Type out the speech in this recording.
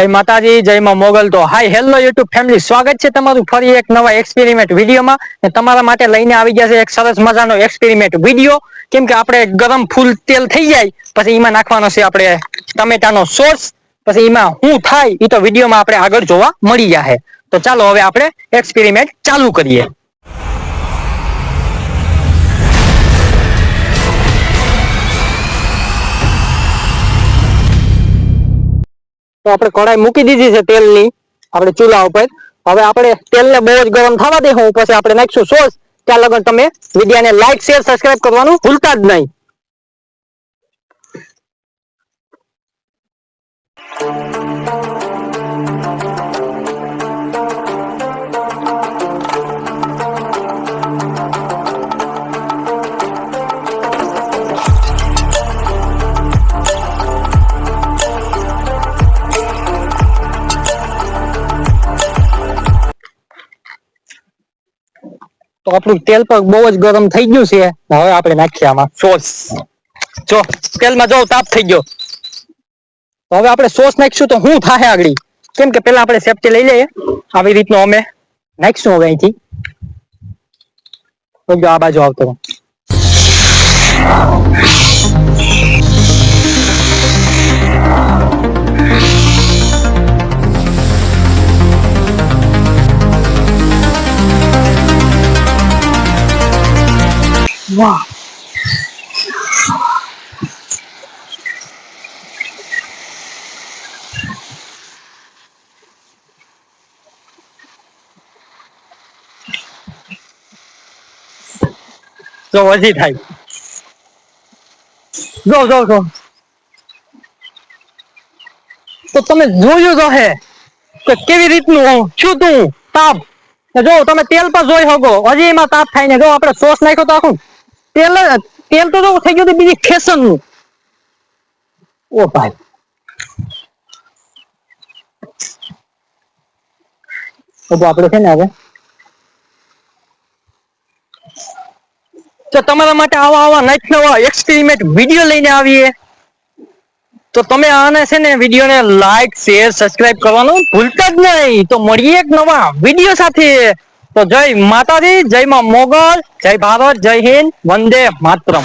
જય માતાજી જય માં મોગલ તો હાય હેલો યુટ્યુબ ફેમિલી સ્વાગત છે તમારું ફરી એક નવા એક્સપેરિમેન્ટ વિડીયોમાં ને તમારા માટે લઈને આવી ગયા છે એક સરસ મજાનો એક્સપેરિમેન્ટ વિડીયો કેમ કે આપણે ગરમ ફૂલ તેલ થઈ જાય પછી એમાં નાખવાનો છે આપણે ટમેટાનો સોસ પછી એમાં શું થાય એ તો વિડીયોમાં આપણે આગળ જોવા મળી જાય તો ચાલો હવે આપણે એક્સપેરિમેન્ટ ચાલુ કરીએ આપણે કડાઈ મૂકી દીધી છે તેલની આપણે ચૂલા ઉપર હવે આપણે તેલને બહુ જ ગરમ થવા દે હું પછી આપણે નાખશું સોસ ત્યાં લગન તમે વિડીયાને લાઈક શેર સબસ્ક્રાઇબ કરવાનું ભૂલતા જ નહીં ઓપ્રોટલ પર બહુ જ ગરમ થઈ ગયો છે હવે આપણે નાખી આમાં સોસ જો સ્કેલ માં જો તાપ થઈ ગયો તો હવે આપણે સોસ નાખશું તો શું થાહે આગળી કેમ કે પહેલા આપણે સેફટી લઈ લે આ વી રીત નો અમે નેક્સ્ટ હો ગયી થી તો ગવા બાજુ આવતો વાહ તો આ શું થઈ ગયું જો જો જો તો તમે જોયો જો છે કે કેવી રીતનું છું તું તા જો તમે તેલ પર જોઈ શકો હોજે માં તાપ થઈને જો આપણે ચોસ નાખ્યો તો આખું એલ ટેન તો તો થઈ ગયો થી બીજી ફેસન નું ઓપ આબ આપણે છે ને હવે ચો તમારા માટે આવા આવા નઈ થવા એક્સ્ટ્રીમેટ વિડિયો લઈને આવીએ તો તમે આને છે ને વિડિયોને લાઈક શેર સબસ્ક્રાઇબ કરવાનું ભૂલતા જ નહીં તો મળી એક નવા વિડિયો સાથે તો જય માતાજી જય માં મોગલ જય ભારત જય હિન્દ વંદે માતરમ